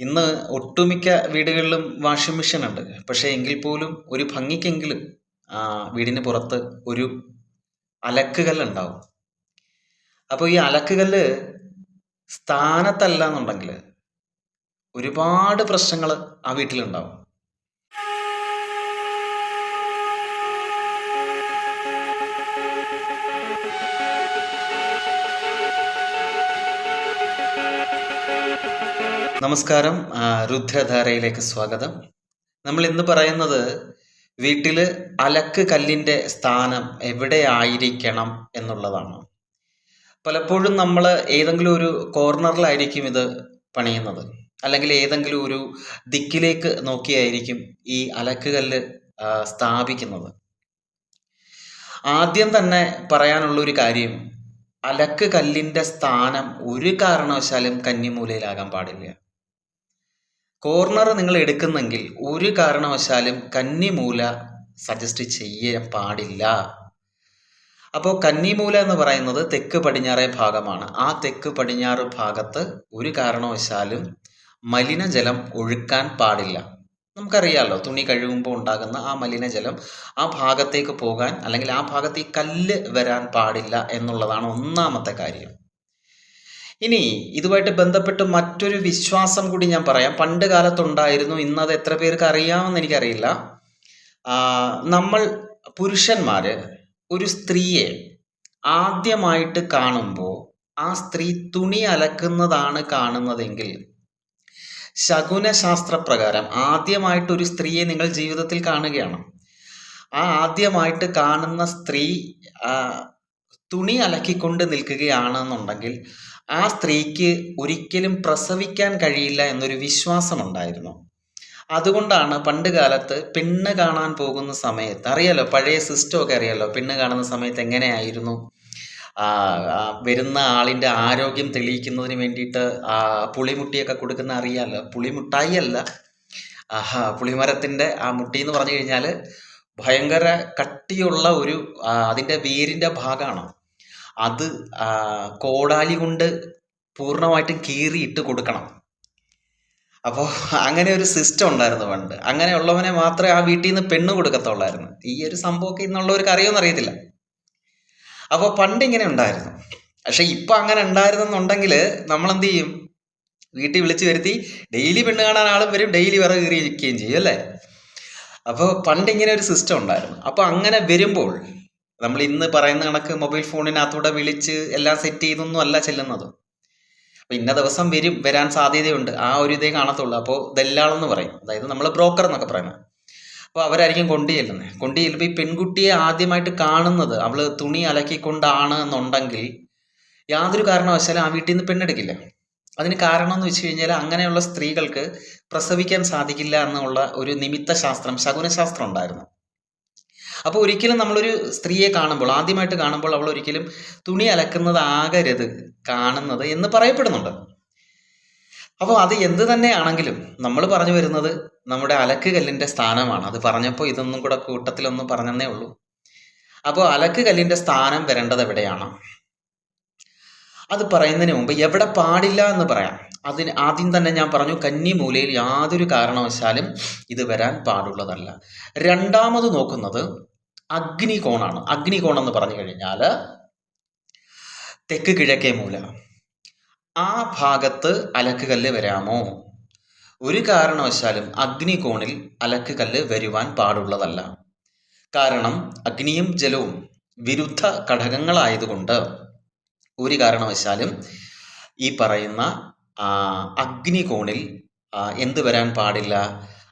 ഇന്ന് ഒട്ടുമിക്ക വീടുകളിലും വാഷിംഗ് മെഷീൻ ഉണ്ട്. പക്ഷേ എങ്കിൽ പോലും ഒരു ഭംഗിക്കെങ്കിലും വീടിന് പുറത്ത് ഒരു അലക്കുകല്ലുണ്ടാവും അപ്പോൾ ഈ അലക്കുകല്ല് സ്ഥാനത്തല്ല എന്നുണ്ടെങ്കിൽ ഒരുപാട് പ്രശ്നങ്ങൾ ആ വീട്ടിലുണ്ടാവും. നമസ്കാരം. രുദ്രധാരയിലേക്ക് സ്വാഗതം. നമ്മൾ ഇന്ന് പറയുന്നത് വീട്ടിൽ അലക്ക് കല്ലിന്റെ സ്ഥാനം എവിടെ ആയിരിക്കണം എന്നുള്ളതാണ്. പലപ്പോഴും നമ്മൾ ഏതെങ്കിലും ഒരു കോർണറിലായിരിക്കും ഇത് പണിയുന്നത്. അല്ലെങ്കിൽ ഏതെങ്കിലും ഒരു ദിക്കിലേക്ക് നോക്കിയായിരിക്കും ഈ അലക്ക് കല്ല് സ്ഥാപിക്കുന്നത്. ആദ്യം തന്നെ പറയാനുള്ള ഒരു കാര്യം അലക്ക് കല്ലിന്റെ സ്ഥാനം ഒരു കാരണവശാലും കന്നിമൂലയിലാകാൻ പാടില്ല. കോർണർ നിങ്ങൾ എടുക്കുന്നെങ്കിൽ ഒരു കാരണവശാലും കന്നിമൂല സജസ്റ്റ് ചെയ്യാൻ പാടില്ല. അപ്പോൾ കന്നിമൂല എന്ന് പറയുന്നത് തെക്ക് പടിഞ്ഞാറേ ഭാഗമാണ്. ആ തെക്ക് പടിഞ്ഞാറ് ഭാഗത്ത് ഒരു കാരണവശാലും മലിനജലം ഒഴുക്കാൻ പാടില്ല. നമുക്കറിയാമല്ലോ തുണി കഴുകുമ്പോൾ ഉണ്ടാകുന്ന ആ മലിനജലം ആ ഭാഗത്തേക്ക് പോകാൻ അല്ലെങ്കിൽ ആ ഭാഗത്ത് ഈ കല്ല് വരാൻ പാടില്ല എന്നുള്ളതാണ് ഒന്നാമത്തെ കാര്യം. ഇനി ഇതുമായിട്ട് ബന്ധപ്പെട്ട് മറ്റൊരു വിശ്വാസം കൂടി ഞാൻ പറയാം. പണ്ട് കാലത്തുണ്ടായിരുന്നു. ഇന്നത് എത്ര പേർക്ക് അറിയാമെന്ന് എനിക്കറിയില്ല. നമ്മൾ പുരുഷന്മാര് ഒരു സ്ത്രീയെ ആദ്യമായിട്ട് കാണുമ്പോൾ ആ സ്ത്രീ തുണി അലക്കുന്നതാണ് കാണുന്നതെങ്കിൽ ശകുനശാസ്ത്രപ്രകാരം ആദ്യമായിട്ട് ഒരു സ്ത്രീയെ നിങ്ങൾ ജീവിതത്തിൽ കാണുകയാണ്. ആ ആദ്യമായിട്ട് കാണുന്ന സ്ത്രീ തുണി അലക്കിക്കൊണ്ട് നിൽക്കുകയാണെന്നുണ്ടെങ്കിൽ ആ സ്ത്രീക്ക് ഒരിക്കലും പ്രസവിക്കാൻ കഴിയില്ല എന്നൊരു വിശ്വാസം ഉണ്ടായിരുന്നു അതുകൊണ്ടാണ് പണ്ട് കാലത്ത് പെണ്ണ് കാണാൻ പോകുന്ന സമയത്ത് അറിയാലോ പഴയ സിസ്റ്റമൊക്കെ അറിയാലോ പെണ്ണ് കാണുന്ന സമയത്ത് എങ്ങനെയായിരുന്നു? വരുന്ന ആളിന്റെ ആരോഗ്യം തെളിയിക്കുന്നതിന് വേണ്ടിയിട്ട് പുളിമുട്ടിയൊക്കെ കൊടുക്കുന്ന അറിയാലോ പുളിമുട്ടായി അല്ല ആഹാ പുളിമരത്തിന്റെ ആ മുട്ടി എന്ന് പറഞ്ഞു കഴിഞ്ഞാൽ ഭയങ്കര കട്ടിയുള്ള ഒരു അതിന്റെ വേരിന്റെ ഭാഗമാണ്? അത് കോടാലി കൊണ്ട് പൂർണമായിട്ടും കീറിയിട്ട് കൊടുക്കണം. അപ്പോൾ അങ്ങനെ ഒരു സിസ്റ്റം ഉണ്ടായിരുന്നു പണ്ട്. അങ്ങനെ ഉള്ളവനെ മാത്രമേ ആ വീട്ടിൽ നിന്ന് പെണ്ണ് കൊടുക്കത്തുള്ളായിരുന്നു. ഈ ഒരു സംഭവമൊക്കെ ഇന്നുള്ളവർക്ക് അറിയുമെന്ന് അറിയത്തില്ല. അപ്പോൾ പണ്ട് ഇങ്ങനെ ഉണ്ടായിരുന്നു. പക്ഷെ ഇപ്പൊ അങ്ങനെ ഉണ്ടായിരുന്നെന്നുണ്ടെങ്കിൽ നമ്മൾ എന്ത് ചെയ്യും വീട്ടിൽ വിളിച്ചു വരുത്തി ഡെയിലി പെണ്ണ് കാണാൻ ആളും വരും ഡെയിലി വിറക് കീറി ഇരിക്കുകയും ചെയ്യും അല്ലേ? അപ്പോൾ പണ്ട് ഇങ്ങനെ ഒരു സിസ്റ്റം ഉണ്ടായിരുന്നു. അപ്പോൾ അങ്ങനെ വരുമ്പോൾ നമ്മൾ ഇന്ന് പറയുന്ന കണക്ക് മൊബൈൽ ഫോണിനകത്തൂടെ വിളിച്ച് എല്ലാം സെറ്റ് ചെയ്തൊന്നും അല്ല ചെല്ലുന്നത്. അപ്പോൾ ഇന്ന ദിവസം വരും വരാൻ സാധ്യതയുണ്ട്. ആ ഒരു ഇതേ കാണത്തുള്ളൂ. അപ്പോൾ ദല്ലാളെന്ന് പറയും. അതായത് നമ്മൾ ബ്രോക്കർ എന്നൊക്കെ പറയുന്നത്. അപ്പോൾ അവരായിരിക്കും കൊണ്ടു ചെല്ലുന്നത്. കൊണ്ടു ചെല്ലുമ്പോൾ ഈ പെൺകുട്ടിയെ ആദ്യമായിട്ട് കാണുന്നത് അവൾ തുണി അലക്കിക്കൊണ്ടാണ് എന്നുണ്ടെങ്കിൽ യാതൊരു കാരണവശാലും ആ വീട്ടിൽ നിന്ന് പെണ്ണെടുക്കില്ല. അതിന് കാരണം എന്ന് വെച്ച് കഴിഞ്ഞാൽ അങ്ങനെയുള്ള സ്ത്രീകൾക്ക് പ്രസവിക്കാൻ സാധിക്കില്ല എന്നുള്ള ഒരു നിമിത്ത ശാസ്ത്രം ശകുനശാസ്ത്രം ഉണ്ടായിരുന്നു. അപ്പോൾ ഒരിക്കലും നമ്മളൊരു സ്ത്രീയെ കാണുമ്പോൾ ആദ്യമായിട്ട് കാണുമ്പോൾ അവൾ ഒരിക്കലും തുണി അലക്കുന്നതാകരുത് കാണുന്നത് എന്ന് പറയപ്പെടുന്നുണ്ട്. അപ്പോൾ അത് എന്ത് തന്നെയാണെങ്കിലും നമ്മൾ പറഞ്ഞു വരുന്നത് നമ്മുടെ അലക്ക് കല്ലിന്റെ സ്ഥാനമാണ്. അത് പറഞ്ഞപ്പോൾ ഇതൊന്നും കൂടെ കൂട്ടത്തിലൊന്നും പറഞ്ഞതേ ഉള്ളൂ. അപ്പോൾ അലക്ക് കല്ലിന്റെ സ്ഥാനം വരേണ്ടത് എവിടെയാണ്? അത് പറയുന്നതിന് മുമ്പ് എവിടെ പാടില്ല എന്ന് പറയാം. അതിന് ആദ്യം തന്നെ ഞാൻ പറഞ്ഞു കന്നിമൂലയിൽ യാതൊരു കാരണവശാലും ഇത് വരാൻ പാടുള്ളതല്ല. രണ്ടാമത് നോക്കുന്നത് അഗ്നികോണാണ്. അഗ്നികോൺ എന്ന് പറഞ്ഞു കഴിഞ്ഞാൽ തെക്ക് കിഴക്കേ മൂല. ആ ഭാഗത്ത് അലക്കുകല്ല് വരാമോ? ഒരു കാരണവശാലും അഗ്നികോണിൽ അലക്കുകല്ല് വരുവാൻ പാടുള്ളതല്ല. കാരണം അഗ്നിയും ജലവും വിരുദ്ധ ഘടകങ്ങളായതുകൊണ്ട് ഒരു കാരണവശാലും ഈ പറയുന്ന അഗ്നികോണിൽ എന്ത് വരാൻ പാടില്ല?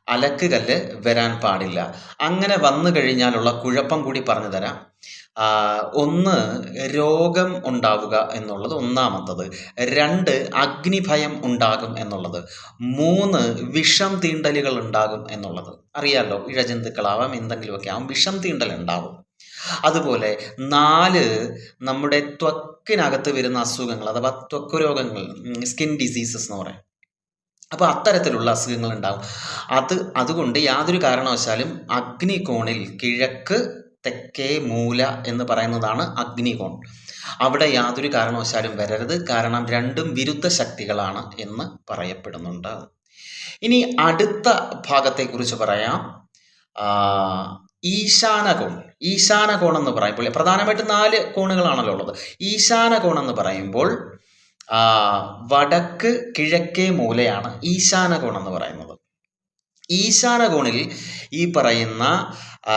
അലക്ക് കല്ല് വരാൻ പാടില്ല. അങ്ങനെ വന്നു കഴിഞ്ഞാലുള്ള കുഴപ്പം കൂടി പറഞ്ഞു തരാം. ഒന്ന് രോഗം ഉണ്ടാവുക എന്നുള്ളത് ഒന്നാമത്തത്. രണ്ട് അഗ്നിഭയം ഉണ്ടാകും എന്നുള്ളത്. മൂന്ന് വിഷം തീണ്ടലുകൾ ഉണ്ടാകും എന്നുള്ളത്. അറിയാലോ ഇഴജന്തുക്കളാവാം എന്തെങ്കിലുമൊക്കെ ആവാം വിഷം തീണ്ടൽ ഉണ്ടാവും അതുപോലെ നാല് നമ്മുടെ ത്വക്കിനകത്ത് വരുന്ന അസുഖങ്ങൾ അഥവാ ത്വക്ക് രോഗങ്ങൾ സ്കിൻ ഡിസീസസ് എന്ന് പറയും. അപ്പോൾ അത്തരത്തിലുള്ള അസുഖങ്ങൾ ഉണ്ടാകും അത് അതുകൊണ്ട് യാതൊരു കാരണവശാലും അഗ്നികോണിൽ കിഴക്ക് തെക്കേ മൂല എന്ന് പറയുന്നതാണ് അഗ്നികോൺ. അവിടെ യാതൊരു കാരണവശാലും വരരുത്. കാരണം രണ്ടും വിരുദ്ധ ശക്തികളാണ് എന്ന് പറയപ്പെടുന്നുണ്ട്. ഇനി അടുത്ത ഭാഗത്തെക്കുറിച്ച് പറയാം. ഈശാനകോൺ. ഈശാനകോൺ എന്ന് പറയുമ്പോൾ പ്രധാനമായിട്ടും നാല് കോണുകളാണല്ലോ ഉള്ളത്. ഈശാനകോൺ എന്ന് പറയുമ്പോൾ വടക്ക് കിഴക്കേ മൂലയാണ് ഈശാനകോൺ എന്ന് പറയുന്നത്. ഈശാനകോണിൽ ഈ പറയുന്ന ആ,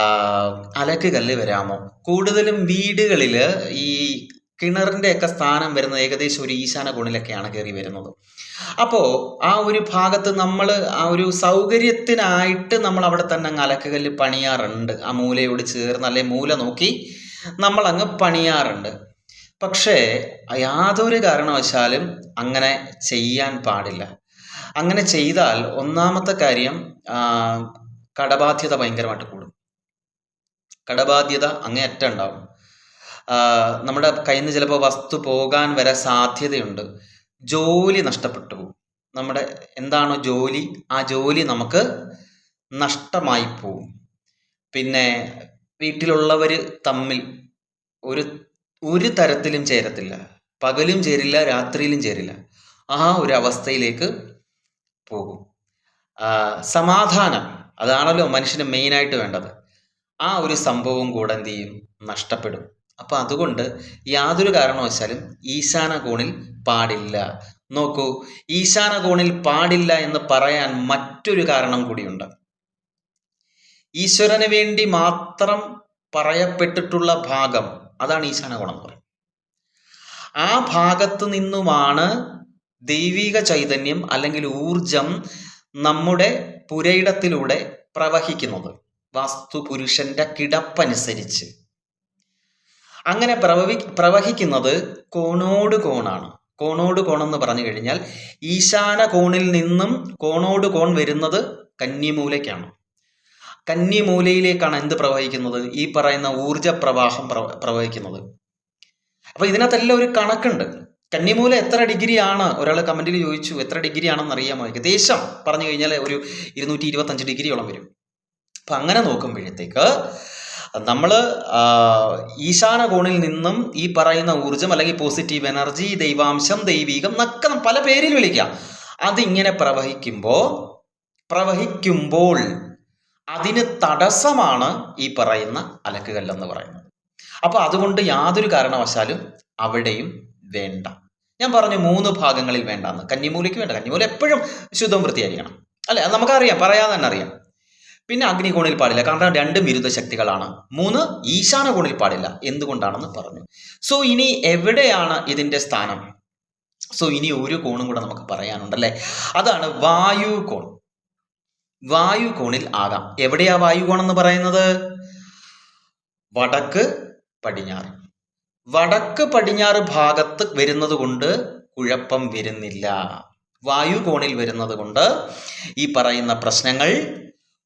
അലക്ക് കല്ല് വരാമോ? കൂടുതലും വീടുകളിൽ ഈ കിണറിന്റെ ഒക്കെ സ്ഥാനം വരുന്നത് ഏകദേശം ഒരു ഈശാന കോണിലൊക്കെയാണ് കയറി വരുന്നത്. അപ്പോൾ ആ ഒരു ഭാഗത്ത് നമ്മൾ ആ ഒരു സൗകര്യത്തിനായിട്ട് നമ്മൾ അവിടെ തന്നെ അങ്ങ് അലക്കുകല്ല് പണിയാറുണ്ട്. ആ മൂലയോട് ചേർന്ന് അല്ലെ മൂല നോക്കി നമ്മൾ അങ്ങ് പണിയാറുണ്ട്. പക്ഷേ യാതൊരു കാരണവശാലും അങ്ങനെ ചെയ്യാൻ പാടില്ല. അങ്ങനെ ചെയ്താൽ ഒന്നാമത്തെ കാര്യം കടബാധ്യത ഭയങ്കരമായിട്ട് കൂടും. കടബാധ്യത അങ്ങേയറ്റം ഉണ്ടാവും. നമ്മുടെ കയ്യിൽ നിന്ന് ചിലപ്പോൾ വസ്തു പോകാൻ വരെ സാധ്യതയുണ്ട്. ജോലി നഷ്ടപ്പെട്ടു. പോകും നമ്മുടെ എന്താണോ ജോലി ആ ജോലി നമുക്ക് നഷ്ടമായി പോവും. പിന്നെ വീട്ടിലുള്ളവർ തമ്മിൽ ഒരു ഒരു തരത്തിലും ചേരത്തില്ല. പകലും ചേരില്ല രാത്രിയിലും ചേരില്ല. ആ ഒരു അവസ്ഥയിലേക്ക് പോകും. സമാധാനം അതാണല്ലോ മനുഷ്യന് മെയിനായിട്ട് വേണ്ടത്. ആ ഒരു സംഭവം കൂടെ എന്ത് ചെയ്യും? നഷ്ടപ്പെടും. അപ്പം അതുകൊണ്ട് യാതൊരു കാരണവശാലും ഈശാന കോണിൽ പാടില്ല. നോക്കൂ ഈശാന കോണിൽ പാടില്ല എന്ന് പറയാൻ മറ്റൊരു കാരണം കൂടിയുണ്ട്. ഈശ്വരന് വേണ്ടി മാത്രം പറയപ്പെട്ടിട്ടുള്ള ഭാഗം അതാണ് ഈശാന കോണം എന്ന് പറയുന്നത്. ആ ഭാഗത്ത് നിന്നുമാണ് ദൈവിക ചൈതന്യം അല്ലെങ്കിൽ ഊർജം നമ്മുടെ പുരയിടത്തിലൂടെ പ്രവഹിക്കുന്നത്. വാസ്തു പുരുഷന്റെ കിടപ്പനുസരിച്ച്. അങ്ങനെ പ്രവഹി പ്രവഹിക്കുന്നത് കോണോട് കോണാണ്. കോണോട് കോണെന്ന് പറഞ്ഞു കഴിഞ്ഞാൽ ഈശാന കോണിൽ നിന്നും കോണോട് കോൺ വരുന്നത് കന്നിമൂലയ്ക്കാണ്. കന്നിമൂലയിലേക്കാണ് എന്ത് പ്രവഹിക്കുന്നത്? ഈ പറയുന്ന ഊർജ പ്രവാഹം പ്രവ- പ്രവഹിക്കുന്നത്. അപ്പൊ ഇതിനകത്തെല്ലാം ഒരു കണക്കുണ്ട്. കന്നിമൂല എത്ര ഡിഗ്രിയാണ്? ഒരാൾ കമന്റിൽ ചോദിച്ചു എത്ര ഡിഗ്രി ആണെന്ന് അറിയാമോ ഏകദേശം പറഞ്ഞു കഴിഞ്ഞാൽ ഒരു ഇരുന്നൂറ്റി ഇരുപത്തഞ്ച് ഡിഗ്രിയോളം വരും. അപ്പൊ അങ്ങനെ നോക്കുമ്പോഴത്തേക്ക് നമ്മൾ ഈശാന കോണിൽ നിന്നും ഈ പറയുന്ന ഊർജം അല്ലെങ്കിൽ പോസിറ്റീവ് എനർജി ദൈവാംശം ദൈവീകം എന്നൊക്കെ പല പേരിൽ വിളിക്കാം. അതിങ്ങനെ പ്രവഹിക്കുമ്പോൾ പ്രവഹിക്കുമ്പോൾ അതിന് തടസ്സമാണ് ഈ പറയുന്ന അലക്കുകല്ലെന്ന് പറയുന്നത്. അപ്പൊ അതുകൊണ്ട് യാതൊരു കാരണവശാലും അവിടെയും വേണ്ട. ഞാൻ പറഞ്ഞു മൂന്ന് ഭാഗങ്ങളിൽ വേണ്ടാന്ന്. കന്നിമൂലയ്ക്ക് വേണ്ട. കന്നിമൂല എപ്പോഴും ശുദ്ധം വൃത്തിയായിരിക്കണം. അല്ലെ? നമുക്കറിയാം. പറയാതെ തന്നെ അറിയാം. പിന്നെ അഗ്നികോണിൽ പാടില്ല. കാരണം രണ്ടും വിരുദ്ധ ശക്തികളാണ്. മൂന്ന് ഈശാന കോണിൽ പാടില്ല. എന്തുകൊണ്ടാണെന്ന് പറഞ്ഞു. സോ ഇനി എവിടെയാണ് ഇതിന്റെ സ്ഥാനം? സോ ഇനി ഒരു കോണും കൂടെ നമുക്ക് പറയാനുണ്ട് പറയാനുണ്ടല്ലേ അതാണ് വായു കോൺ. വായു കോണിൽ ആകാം. എവിടെയാ വായു കോൺ എന്ന് പറയുന്നത്? വടക്ക് പടിഞ്ഞാറ്. വടക്ക് പടിഞ്ഞാറ് ഭാഗത്ത് വരുന്നത് കൊണ്ട് കുഴപ്പം വരുന്നില്ല. വായു കോണിൽ വരുന്നത് കൊണ്ട് ഈ പറയുന്ന പ്രശ്നങ്ങൾ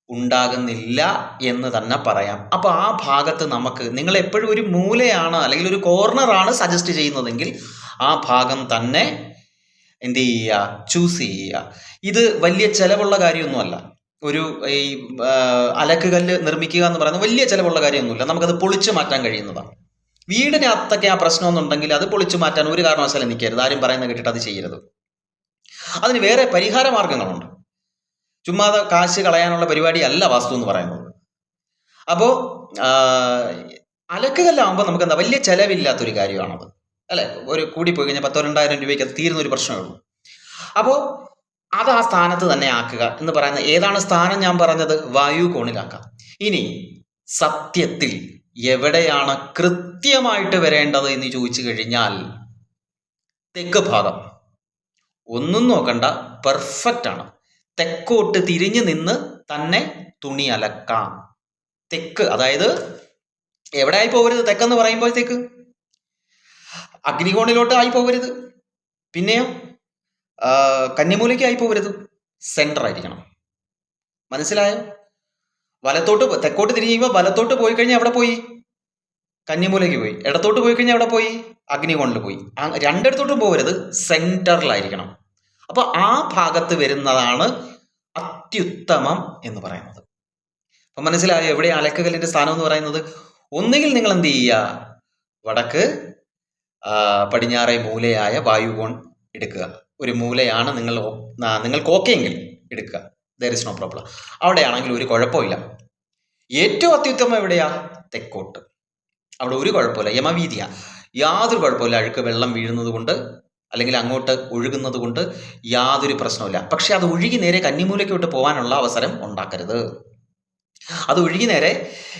ഉണ്ടാകുന്നില്ല എന്ന് തന്നെ പറയാം. അപ്പോൾ ആ ഭാഗത്ത് നമുക്ക് നിങ്ങൾ എപ്പോഴും ഒരു മൂലയാണ് അല്ലെങ്കിൽ ഒരു കോർണറാണ് സജസ്റ്റ് ചെയ്യുന്നതെങ്കിൽ ആ ഭാഗം തന്നെ എന്ത് ചെയ്യുക? ചൂസ് ചെയ്യുക. ഇത് വലിയ ചിലവുള്ള കാര്യമൊന്നുമല്ല. ഒരു ഈ അലക്കുകല്ല് നിർമ്മിക്കുക എന്ന് പറയുന്നത് വലിയ ചിലവുള്ള കാര്യമൊന്നുമില്ല. നമുക്കത് പൊളിച്ചു മാറ്റാൻ കഴിയുന്നതാണ്. വീടിനകത്തൊക്കെ ആ പ്രശ്നമൊന്നുണ്ടെങ്കിൽ അത് പൊളിച്ചു മാറ്റാൻ ഒരു കാരണവശാലും നിൽക്കരുത്. ആരും പറയുന്ന കേട്ടിട്ട് അത് ചെയ്യരുത്. അതിന് വേറെ പരിഹാര മാർഗങ്ങളുണ്ട്. ചുമ്മാതെ കാശ് കളയാനുള്ള പരിപാടി അല്ല വാസ്തു എന്ന് പറയുന്നത്. അപ്പോൾ അലക്കുകല്ലാകുമ്പോൾ നമുക്ക് എന്താ വലിയ ചെലവില്ലാത്തൊരു കാര്യമാണത്. അല്ലെ? ഒരു കൂടി പോയി കഴിഞ്ഞാൽ പത്തോ രണ്ടായിരം രൂപയ്ക്ക് അത് തീരുന്ന ഒരു പ്രശ്നമേ ഉള്ളൂ. അപ്പോൾ അത് ആ സ്ഥാനത്ത് തന്നെ ആക്കുക എന്ന് പറയുന്ന ഏതാണ് സ്ഥാനം ഞാൻ പറഞ്ഞത്? വായു കോണിലാക്കാം. ഇനി സത്യത്തിൽ എവിടെയാണ് കൃത്യമായിട്ട് വരേണ്ടത് എന്ന് ചോദിച്ചു കഴിഞ്ഞാൽ തെക്ക് ഭാഗം. ഒന്നും നോക്കണ്ട പെർഫെക്റ്റ് ആണ്. തെക്കോട്ട് തിരിഞ്ഞു നിന്ന് തന്നെ തുണി അലക്കാം. തെക്ക് അതായത് എവിടെ ആയി പോകരുത്? തെക്കെന്ന് പറയുമ്പോഴത്തേക്ക് അഗ്നികോണിലോട്ട് ആയി പോകരുത്. പിന്നെയോ കന്നിമൂലയ്ക്ക് ആയി പോകരുത്. സെന്റർ ആയിരിക്കണം. മനസ്സിലായോ? വലത്തോട്ട് തെക്കോട്ട് തെക്കോട്ട് കഴിയുമ്പോൾ വലത്തോട്ട് പോയി കഴിഞ്ഞാൽ എവിടെ പോയി? കന്നിമൂലയ്ക്ക് പോയി. ഇടത്തോട്ട് പോയി കഴിഞ്ഞാൽ എവിടെ പോയി? അഗ്നികോണിൽ പോയി. രണ്ടിടത്തോട്ടും പോകരുത്. സെന്ററിലായിരിക്കണം അപ്പൊ ആ ഭാഗത്ത് വരുന്നതാണ് അത്യുത്തമം എന്ന് പറയുന്നത്. അപ്പൊ മനസ്സിലായോ? എവിടെ അലക്കുകല്ലിന്റെ സ്ഥാനം എന്ന് പറയുന്നത്? ഒന്നുകിൽ നിങ്ങൾ എന്ത് ചെയ്യുക? വടക്ക് പടിഞ്ഞാറെ മൂലയായ വായുകോൺ എടുക്കുക. ഒരു മൂലയാണ് നിങ്ങൾ നിങ്ങൾക്ക് ഓക്കെയെങ്കിൽ എടുക്കുക. ദർ ഇസ് നോ പ്രോബ്ലം അവിടെയാണെങ്കിൽ ഒരു കുഴപ്പമില്ല. ഏറ്റവും അത്യുത്തമം എവിടെയാ? തെക്കോട്ട്. അവിടെ ഒരു കുഴപ്പമില്ല. യമവീതിയ. യാതൊരു കുഴപ്പമില്ല. അഴുക്ക് വെള്ളം വീഴുന്നത് കൊണ്ട് അല്ലെങ്കിൽ അങ്ങോട്ട് ഒഴുകുന്നത് കൊണ്ട് യാതൊരു പ്രശ്നവുമില്ല. പക്ഷെ അത് ഒഴുകി നേരെ കന്നിമൂലയ്ക്കോട്ട് പോകാനുള്ള അവസരം ഉണ്ടാക്കരുത്. അത് ഒഴുകി നേരെ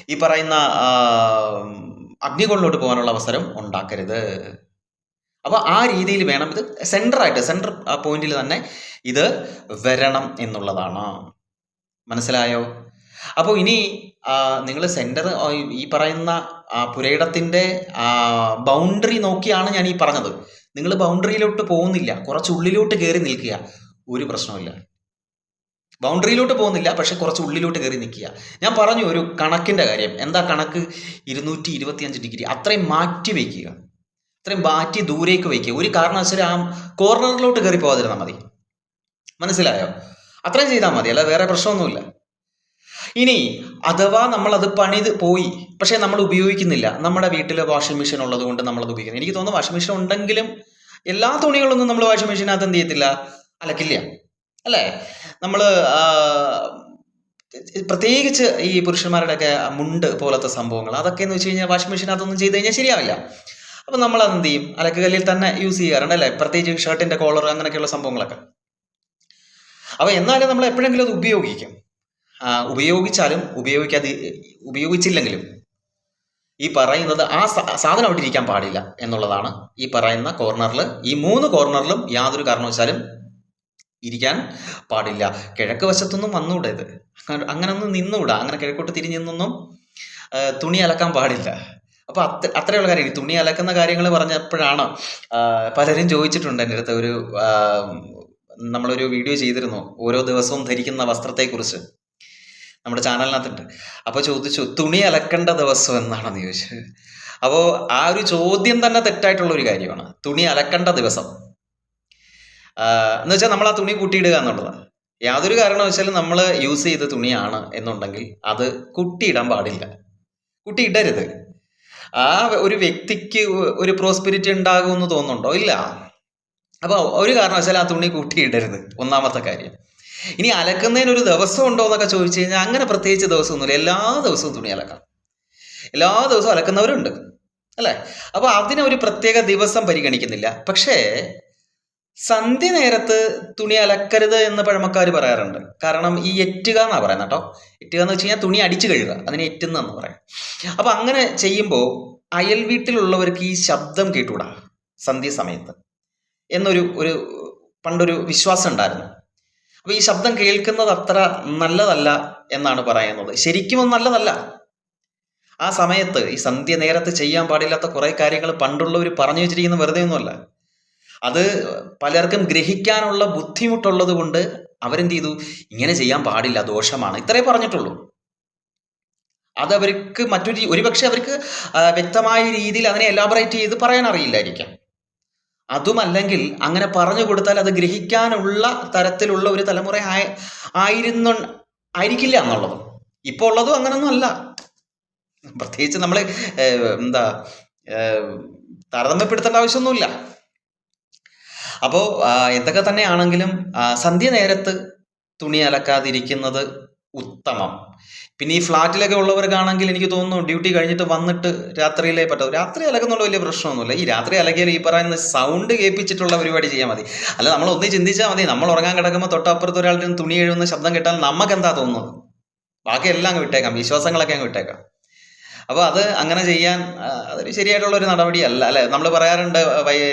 ഈ പറയുന്ന അഗ്നികോളിലോട്ട് പോകാനുള്ള അവസരം ഉണ്ടാക്കരുത്. അപ്പോൾ ആ രീതിയിൽ വേണം ഇത് സെന്ററായിട്ട് സെന്റർ പോയിന്റിൽ തന്നെ ഇത് വരണം എന്നുള്ളതാണ്. മനസ്സിലായോ? അപ്പോൾ ഇനി നിങ്ങൾ സെന്റർ ഈ പറയുന്ന പുരയിടത്തിന്റെ ബൗണ്ടറി നോക്കിയാണ് ഞാൻ ഈ പറഞ്ഞത്. നിങ്ങൾ ബൗണ്ടറിയിലോട്ട് പോകുന്നില്ല. കുറച്ച് ഉള്ളിലോട്ട് കയറി നിൽക്കുക. ഒരു പ്രശ്നമില്ല ബൗണ്ടറിയിലോട്ട് പോകുന്നില്ല പക്ഷെ കുറച്ച് ഉള്ളിലോട്ട് കയറി നിൽക്കുക. ഞാൻ പറഞ്ഞു ഒരു കണക്കിന്റെ കാര്യം. എന്താ കണക്ക്? ഇരുന്നൂറ്റി ഇരുപത്തിയഞ്ച് ഡിഗ്രി. അത്രയും മാറ്റി വയ്ക്കുക. അത്രയും മാറ്റി ദൂരേക്ക് വയ്ക്കുക. ഒരു കാരണവശാലും ആ കോർണറിലോട്ട് കയറി പോകാതിരുന്നാൽ മതി. മനസ്സിലായോ? അത്രയും ചെയ്താൽ മതി. അല്ല വേറെ പ്രശ്നമൊന്നുമില്ല. ഇനി അഥവാ നമ്മൾ അത് പണിത് പോയി പക്ഷേ നമ്മൾ ഉപയോഗിക്കുന്നില്ല. നമ്മുടെ വീട്ടിൽ വാഷിംഗ് മെഷീൻ ഉള്ളത് കൊണ്ട് നമ്മളത് ഉപയോഗിക്കുന്നു എനിക്ക് തോന്നുന്നു വാഷിംഗ് മെഷീൻ ഉണ്ടെങ്കിലും എല്ലാ തുണികളൊന്നും നമ്മൾ വാഷിംഗ് മെഷീനകത്ത് എന്ത് ചെയ്യത്തില്ല? അലക്കില്ല. അല്ലേ? നമ്മൾ പ്രത്യേകിച്ച് ഈ പുരുഷന്മാരുടെ ഒക്കെ മുണ്ട് പോലത്തെ സംഭവങ്ങൾ അതൊക്കെ എന്ന് വെച്ച് കഴിഞ്ഞാൽ വാഷിംഗ് മെഷീനകത്തൊന്നും ചെയ്ത് കഴിഞ്ഞാൽ ശരിയാവില്ല. അപ്പം നമ്മൾ അത് എന്ത് ചെയ്യും? അലക്കുകല്ലിൽ തന്നെ യൂസ് ചെയ്യാറുണ്ട് അല്ലേ? പ്രത്യേകിച്ച് ഷർട്ടിന്റെ കോളർ അങ്ങനെയൊക്കെയുള്ള സംഭവങ്ങളൊക്കെ. അപ്പോൾ എന്നാലും നമ്മൾ എപ്പോഴെങ്കിലും അത് ഉപയോഗിക്കും. ഉപയോഗിച്ചാലും ഉപയോഗിക്കാതെ ഉപയോഗിച്ചില്ലെങ്കിലും ഈ പറയുന്നത് ആ സാധനം അവിടെ ഇരിക്കാൻ പാടില്ല എന്നുള്ളതാണ് ഈ പറയുന്ന കോർണറിൽ ഈ മൂന്ന് കോർണറിലും യാതൊരു കാരണവശാലും ഇരിക്കാൻ പാടില്ല. കിഴക്ക് വശത്തൊന്നും വന്നുകൂടെ ഇത്? അങ്ങനെ ഒന്നും നിന്നുകൂടാ അങ്ങനെ കിഴക്കോട്ട് തിരിഞ്ഞു നിന്നൊന്നും തുണി അലക്കാൻ പാടില്ല. അപ്പോൾ അത്ര അത്രയുള്ള കാര്യം. തുണി അലക്കുന്ന കാര്യങ്ങൾ പറഞ്ഞപ്പോഴാണ് പലരും ചോദിച്ചിട്ടുണ്ട് എന്റെ അടുത്ത്. ഒരു നമ്മളൊരു വീഡിയോ ചെയ്തിരുന്നു. ഓരോ ദിവസവും ധരിക്കുന്ന വസ്ത്രത്തെക്കുറിച്ച്. നമ്മുടെ ചാനലിനകത്തുണ്ട്. അപ്പോൾ ചോദിച്ചു തുണി അലക്കേണ്ട ദിവസം എന്നാണെന്ന് ചോദിച്ചത് അപ്പോൾ ആ ഒരു ചോദ്യം തന്നെ തെറ്റായിട്ടുള്ള ഒരു കാര്യമാണ്. തുണി അലക്കേണ്ട ദിവസം. എന്ന് വെച്ചാൽ നമ്മൾ ആ തുണി കൂട്ടിയിടുക എന്നുള്ളതാണ് യാതൊരു കാരണവശാലും നമ്മൾ യൂസ് ചെയ്ത തുണിയാണ് എന്നുണ്ടെങ്കിൽ അത് കുട്ടിയിടാൻ പാടില്ല. കുട്ടിയിടരുത്. ആ ഒരു വ്യക്തിക്ക് ഒരു പ്രോസ്പിരിറ്റി ഉണ്ടാകുമെന്ന് തോന്നുന്നുണ്ടോ? ഇല്ല. അപ്പോൾ ഒരു കാരണവശാലും ആ തുണി കൂട്ടിയിടരുത്. ഒന്നാമത്തെ കാര്യം. ഇനി അലക്കുന്നതിന് ഒരു ദിവസം ഉണ്ടോ എന്നൊക്കെ ചോദിച്ചു കഴിഞ്ഞാൽ അങ്ങനെ പ്രത്യേകിച്ച് ദിവസമൊന്നുമില്ല. എല്ലാ ദിവസവും തുണി അലക്കാം. എല്ലാ ദിവസവും അലക്കുന്നവരുണ്ട്. അല്ലേ? അപ്പോൾ അതിനെ ഒരു പ്രത്യേക ദിവസം പരിഗണിക്കുന്നില്ല. പക്ഷേ സന്ധ്യ നേരത്ത് തുണി അലക്കരുത് എന്ന് പഴമക്കാർ പറയാറുണ്ട്. കാരണം ഈ എറ്റുക എന്നാണ് പറയുന്നത് കേട്ടോ? എറ്റുക എന്ന് വെച്ച് കഴിഞ്ഞാൽ തുണി അടിച്ചു കഴുകുക. അതിനെ എറ്റുന്നതെന്ന് പറയാം. അപ്പം അങ്ങനെ ചെയ്യുമ്പോൾ അയൽ വീട്ടിലുള്ളവർക്ക് ഈ ശബ്ദം കേട്ടുകൂടാ സന്ധ്യ സമയത്ത്. എന്നൊരു ഒരു പണ്ടൊരു വിശ്വാസം ഉണ്ടായിരുന്നു. അപ്പോൾ ഈ ശബ്ദം കേൾക്കുന്നത് അത്ര നല്ലതല്ല എന്നാണ് പറയുന്നത്. ശരിക്കും നല്ലതല്ല. ആ സമയത്ത് ഈ സന്ധ്യ നേരത്ത് ചെയ്യാൻ പാടില്ലാത്ത കുറേ കാര്യങ്ങൾ പണ്ടുള്ളവർ പറഞ്ഞു വെച്ചിരിക്കുന്ന വെറുതെ ഒന്നുമല്ല അത് പലർക്കും ഗ്രഹിക്കാനുള്ള ബുദ്ധിമുട്ടുള്ളത് കൊണ്ട് അവരെന്ത് ചെയ്തു? ഇങ്ങനെ ചെയ്യാൻ പാടില്ല ദോഷമാണ്. ഇത്രേ പറഞ്ഞിട്ടുള്ളൂ. അത് അവർക്ക് മറ്റൊരു ഒരുപക്ഷെ അവർക്ക് വ്യക്തമായ രീതിയിൽ അതിനെ എലാബറേറ്റ് ചെയ്ത് പറയാൻ അറിയില്ലായിരിക്കാം അതുമല്ലെങ്കിൽ അങ്ങനെ പറഞ്ഞു കൊടുത്താൽ അത് ഗ്രഹിക്കാനുള്ള തരത്തിലുള്ള ഒരു തലമുറ ആയ ആയിരുന്നു ആയിരിക്കില്ല എന്നുള്ളത്. ഇപ്പോൾ ഉള്ളതും അങ്ങനൊന്നും അല്ല. പ്രത്യേകിച്ച് നമ്മൾ എന്താ താരതമ്യപ്പെടുത്തേണ്ട ആവശ്യമൊന്നുമില്ല. അപ്പോൾ എന്തൊക്കെ തന്നെയാണെങ്കിലും സന്ധ്യ നേരത്ത് തുണി അലക്കാതിരിക്കുന്നത് ഉത്തമം. പിന്നെ ഈ ഫ്ലാറ്റിലൊക്കെ ഉള്ളവർക്കാണെങ്കിൽ എനിക്ക് തോന്നുന്നു ഡ്യൂട്ടി കഴിഞ്ഞിട്ട് വന്നിട്ട് രാത്രിയിലേ പറ്റും. രാത്രി അലക്കുന്നുള്ള വലിയ പ്രശ്നമൊന്നുമില്ല. ഈ രാത്രി അലക്കിയാൽ ഈ പറയുന്ന സൗണ്ട് കേൾപ്പിച്ചിട്ടുള്ള പരിപാടി ചെയ്യാൽ മതി. അല്ല നമ്മൾ ഒന്ന് ചിന്തിച്ചാൽ മതി. നമ്മൾ ഉറങ്ങാൻ കിടക്കുമ്പോൾ തൊട്ടപ്പുറത്ത് ഒരാളുടെ തുണി എഴുതുന്ന ശബ്ദം കേട്ടാൽ നമുക്ക് എന്താ തോന്നുന്നത്? ബാക്കി എല്ലാം അങ്ങ് വിട്ടേക്കാം. വിശ്വാസങ്ങളൊക്കെ അങ്ങ് വിട്ടേക്കാം. അപ്പോൾ അത് അങ്ങനെ ചെയ്യാൻ അതൊരു ശരിയായിട്ടുള്ള ഒരു നടപടിയല്ല. അല്ലേ? നമ്മൾ പറയാറുണ്ട്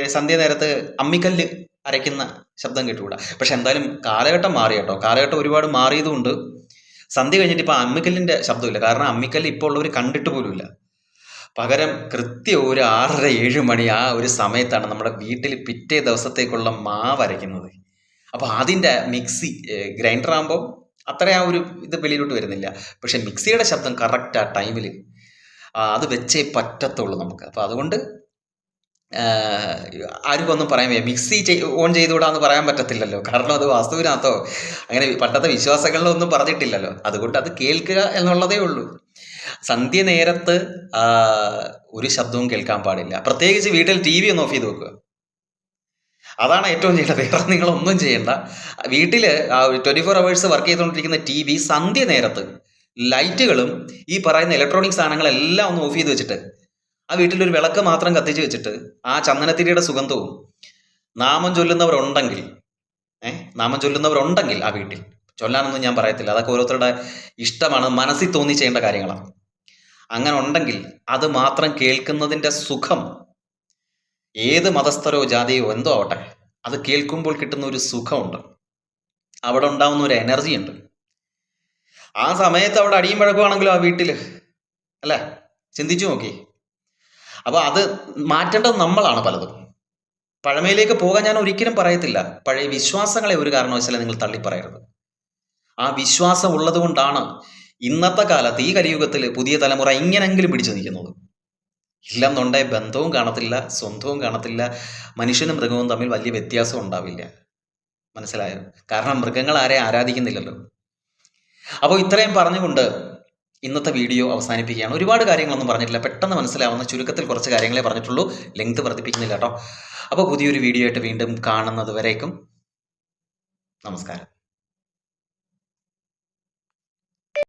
സന്ധ്യ നേരത്ത് അമ്മിക്കല്ല് അരയ്ക്കുന്ന ശബ്ദം കേട്ടുകൂടാ? പക്ഷെ എന്തായാലും കാലഘട്ടം മാറി കേട്ടോ. കാലഘട്ടം ഒരുപാട് മാറിയതുകൊണ്ട് സന്ധ്യ കഴിഞ്ഞിട്ട് ഇപ്പൊ അമ്മിക്കല്ലിന്റെ ശബ്ദമില്ല. കാരണം അമ്മിക്കല്ല് ഇപ്പോൾ ഉള്ളവർ കണ്ടിട്ട് പോലുമില്ല. പകരം കൃത്യം ഒരു ആറര ഏഴ് മണി ആ ഒരു സമയത്താണ് നമ്മുടെ വീട്ടിൽ പിറ്റേ ദിവസത്തേക്കുള്ള മാവ് അരയ്ക്കുന്നത്. അപ്പോൾ അതിന്റെ മിക്സി ഗ്രൈൻഡർ ആകുമ്പോൾ അത്ര ആ ഒരു ഇത് വെളിയിലോട്ട് വരുന്നില്ല. പക്ഷെ മിക്സിയുടെ ശബ്ദം കറക്റ്റ് ആ ടൈമിൽ അത് വെച്ചേ പറ്റത്തുള്ളൂ നമുക്ക്. അപ്പോൾ അതുകൊണ്ട് ആർക്കും ഒന്നും പറയാൻ വയ്യ. മിക്സി ഓൺ ഓൺ ചെയ്തുകൂടാന്ന് പറയാൻ പറ്റത്തില്ലല്ലോ. കാരണം അത് വാസ്തുവിനകത്തോ അങ്ങനെ പണ്ടത്തെ വിശ്വാസങ്ങളിലൊന്നും പറഞ്ഞിട്ടില്ലല്ലോ. അതുകൊണ്ട് അത് കേൾക്കുക എന്നുള്ളതേ ഉള്ളൂ. സന്ധ്യ നേരത്ത് ഒരു ശബ്ദവും കേൾക്കാൻ പാടില്ല. പ്രത്യേകിച്ച് വീട്ടിൽ ടി വി ഒന്ന് ഓഫ് ചെയ്ത് വെക്കുക. അതാണ് ഏറ്റവും ചെയ്യേണ്ടത്. വേറെ നിങ്ങളൊന്നും ചെയ്യണ്ട. വീട്ടിൽ ട്വന്റി ഫോർ അവേഴ്സ് വർക്ക് ചെയ്തുകൊണ്ടിരിക്കുന്ന ടി വി സന്ധ്യ നേരത്ത് ലൈറ്റുകളും ഈ പറയുന്ന ഇലക്ട്രോണിക് സാധനങ്ങളെല്ലാം ഒന്ന് ഓഫ് ചെയ്ത് വെച്ചിട്ട് ആ വീട്ടിലൊരു വിളക്ക് മാത്രം കത്തിച്ച് വെച്ചിട്ട് ആ ചന്ദനത്തിരിയുടെ സുഗന്ധവും നാമം ചൊല്ലുന്നവരുണ്ടെങ്കിൽ ഏഹ് നാമം ചൊല്ലുന്നവരുണ്ടെങ്കിൽ ആ വീട്ടിൽ. ചൊല്ലാനൊന്നും ഞാൻ പറയത്തില്ല. അതൊക്കെ ഓരോരുത്തരുടെ ഇഷ്ടമാണ്. മനസ്സിൽ തോന്നി ചെയ്യേണ്ട കാര്യങ്ങളാണ്. അങ്ങനെ ഉണ്ടെങ്കിൽ അത് മാത്രം കേൾക്കുന്നതിന്റെ സുഖം ഏത് മതസ്ഥരോ ജാതിയോ എന്തോ ആവട്ടെ അത് കേൾക്കുമ്പോൾ കിട്ടുന്ന ഒരു സുഖമുണ്ട്. അവിടെ ഉണ്ടാവുന്ന ഒരു എനർജി ഉണ്ട്. ആ സമയത്ത് അവിടെ അടിയും വഴക്കുവാണെങ്കിലും ആ വീട്ടിൽ അല്ലേ? ചിന്തിച്ചു നോക്കി. അപ്പോൾ അത് മാറ്റേണ്ടത് നമ്മളാണ് പലതും. പഴമയിലേക്ക് പോകാൻ ഞാൻ ഒരിക്കലും പറയത്തില്ല. പഴയ വിശ്വാസങ്ങളെ ഒരു കാരണവശാലും നിങ്ങൾ തള്ളിപ്പറയരുത്. ആ വിശ്വാസം ഉള്ളത് കൊണ്ടാണ് ഇന്നത്തെ കാലത്ത് ഈ കലിയുഗത്തിൽ പുതിയ തലമുറ ഇങ്ങനെങ്കിലും പിടിച്ചു നിൽക്കുന്നത്. ഇല്ലെന്നുണ്ടെ ബന്ധവും കാണത്തില്ല സ്വന്തവും കാണത്തില്ല മനുഷ്യനും മൃഗവും തമ്മിൽ വലിയ വ്യത്യാസം ഉണ്ടാവില്ല. മനസ്സിലായോ? കാരണം മൃഗങ്ങൾ ആരെ ആരാധിക്കുന്നില്ലല്ലോ. അപ്പോൾ ഇത്രയും പറഞ്ഞുകൊണ്ട് ഇന്നത്തെ വീഡിയോ അവസാനിപ്പിക്കുകയാണ്. ഒരുപാട് കാര്യങ്ങളൊന്നും പറഞ്ഞിട്ടില്ല. പെട്ടെന്ന് മനസ്സിലാവുന്ന ചുരുക്കത്തിൽ കുറച്ച് കാര്യങ്ങളെ പറഞ്ഞിട്ടുള്ളൂ. ലെങ്ത് വർദ്ധിപ്പിക്കുന്നില്ല കേട്ടോ. അപ്പോൾ പുതിയൊരു വീഡിയോ ആയിട്ട് വീണ്ടും കാണുന്നത് വരേക്കും. നമസ്കാരം.